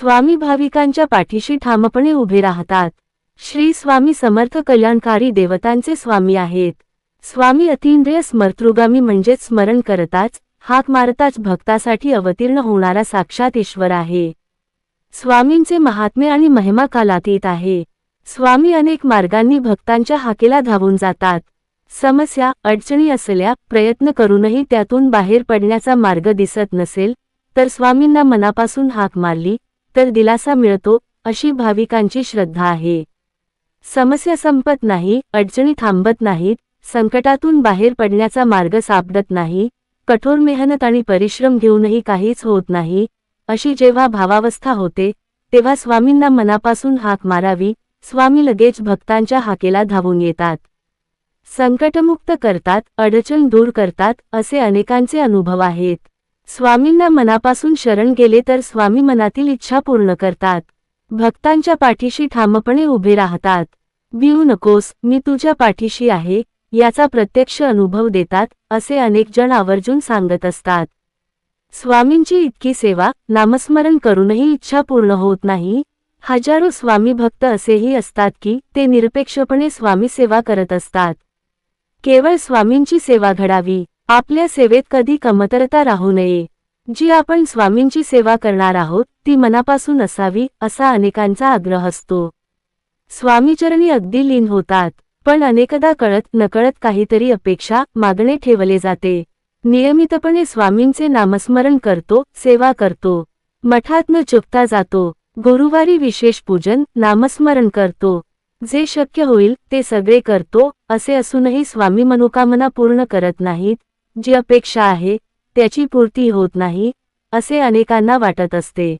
स्वामी भाविकांच्या पाठीशी ठामपणे उभे राहतात. श्री स्वामी समर्थ कल्याणकारी देवतांचे स्वामी आहेत. स्वामी अतिंद्रिय स्मर्तृगामी म्हणजेच स्मरण करताच हाक मारताच भक्तासाठी अवतीर्ण होणारा साक्षात ईश्वर आहे. स्वामींचे महात्मे आणि महिमा कालातीत आहे. स्वामी अनेक मार्गांनी भक्तांच्या हाकेला धावून जातात. समस्या अडचणी असल्या प्रयत्न करूनही त्यातून बाहेर पडण्याचा मार्ग दिसत नसेल तर स्वामींना मनापासून हाक मारली तर दिलासा मिळतो अशी भाविकांची श्रद्धा आहे. समस्या संपत नाही अडचणी थांबत नाहीत संकटातून बाहेर पडण्याचा मार्ग सापडत नाही कठोर मेहनत आणि परिश्रम घेऊनही काहीच होत नाही अशी जेव्हा भावावस्था होते तेव्हा स्वामींना मनापासून हाक मारावी स्वामी लगेच भक्तांच्या हाकेला धावून येतात. संकटमुक्त करतात अडचण दूर करतात असे अनेकांचे अनुभव आहेत. स्वामींना मनापासून शरण गेले तर स्वामी मनातील इच्छा पूर्ण करतात. भक्तांच्या पाठीशी ठामपणे उभे राहतात. भिऊ नकोस मी तुझ्या पाठीशी आहे याचा प्रत्यक्ष अनुभव देतात असे अनेक जण आवर्जून सांगत असतात. स्वामींची इतकी सेवा नामस्मरण करूनही इच्छा पूर्ण होत नाही. हजारो स्वामी भक्त असेही असतात की ते निरपेक्षपणे स्वामी सेवा करत असतात. केवळ स्वामींची सेवा घडावी. आपल्या सेवेत कधी कमतरता राहू नये. जी आपण स्वामींची सेवा करणार आहोत ती मनापासून असावी असा अनेकांचा आग्रह असतो. स्वामीचरणी अगदी लीन होतात पण अनेकदा कळत नकळत काहीतरी अपेक्षा मागणे ठेवले जाते. नियमितपणे स्वामींचे नामस्मरण करतो सेवा करतो. मठात न चुकता जातो. गुरुवारी विशेष पूजन नामस्मरण करतो. जे शक्य होईल ते सगळे करतो असे असूनही स्वामी मनोकामना पूर्ण करत नाहीत जी अपेक्षा आहे त्याची पूर्ती होत नाही असे अनेकांना वाटत असते.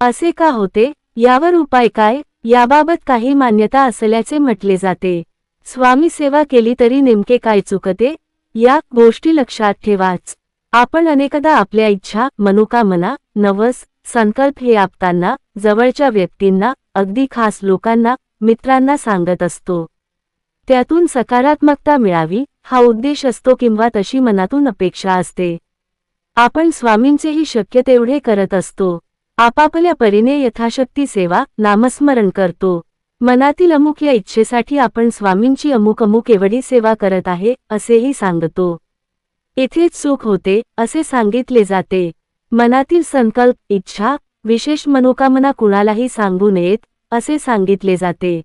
असे का होते? यावर उपाय काय? याबाबत काही मान्यता असल्याचे म्हटले जाते. स्वामी सेवा केली तरी नेमके काय चुकते? या गोष्टी लक्षात ठेवाच. आपण अनेकदा आपल्या इच्छा मनोकामना नवस संकल्प हे आपताना जवळच्या व्यक्तींना अगदी खास लोकांना मित्रांना सांगत असतो. त्यातून सकारात्मकता मिळावी हा उद्देश असतो किंवा तशी मनातून अपेक्षा असते. आपण स्वामींचेही शक्य तेवढे करत असतो. आपापल्या परीने यथाशक्ती सेवा नामस्मरण करतो. मनातील अमुक या इच्छेसाठी आपण स्वामींची अमुक अमुक एवढी सेवा करत आहे असेही सांगतो. इथेच सुख होते असे सांगितले जाते. मनातील संकल्प इच्छा विशेष मनोकामना कुणालाही सांगू नयेत असे सांगितले जाते.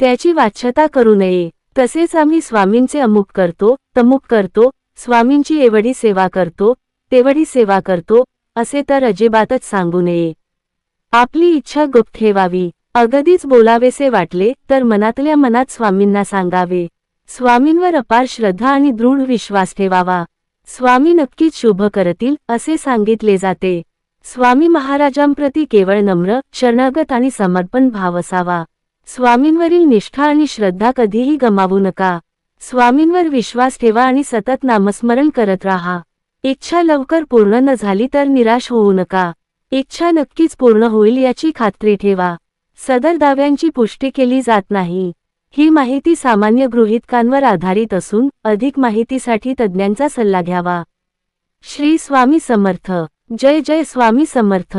त्याची वाच्छता करू नये. तसेच आम्ही स्वामींचे अमुक करतो तमुक करतो स्वामींची एवढी सेवा करतो तेवढी सेवा करतो असे तर अजिबातच सांगू नये. आपली इच्छा गुप्त ठेवावी. अगदीच बोलावेसे वाटले तर मनातल्या मनात स्वामींना सांगावे. स्वामींवर अपार श्रद्धा आणि दृढ विश्वास ठेवावा. स्वामी नक्कीच शुभ करतील असे सांगितले जाते. स्वामी महाराजांप्रती केवळ नम्र शरणागत आणि समर्पण भाव असावा. स्वामींवरील निष्ठा आणि श्रद्धा कधीही गमावू नका. स्वामींवर विश्वास ठेवा आणि सतत नामस्मरण करत राहा. इच्छा लवकर पूर्ण न झाली तर निराश होऊ नका. इच्छा नक्कीच पूर्ण होईल याची खात्री ठेवा. सदर दाव्यांची पुष्टी केली जात नाही. ही माहिती सामान्य गृहितकांवर आधारित असून अधिक माहितीसाठी तज्ज्ञांचा सल्ला घ्यावा. श्री स्वामी समर्थ. जय जय स्वामी समर्थ.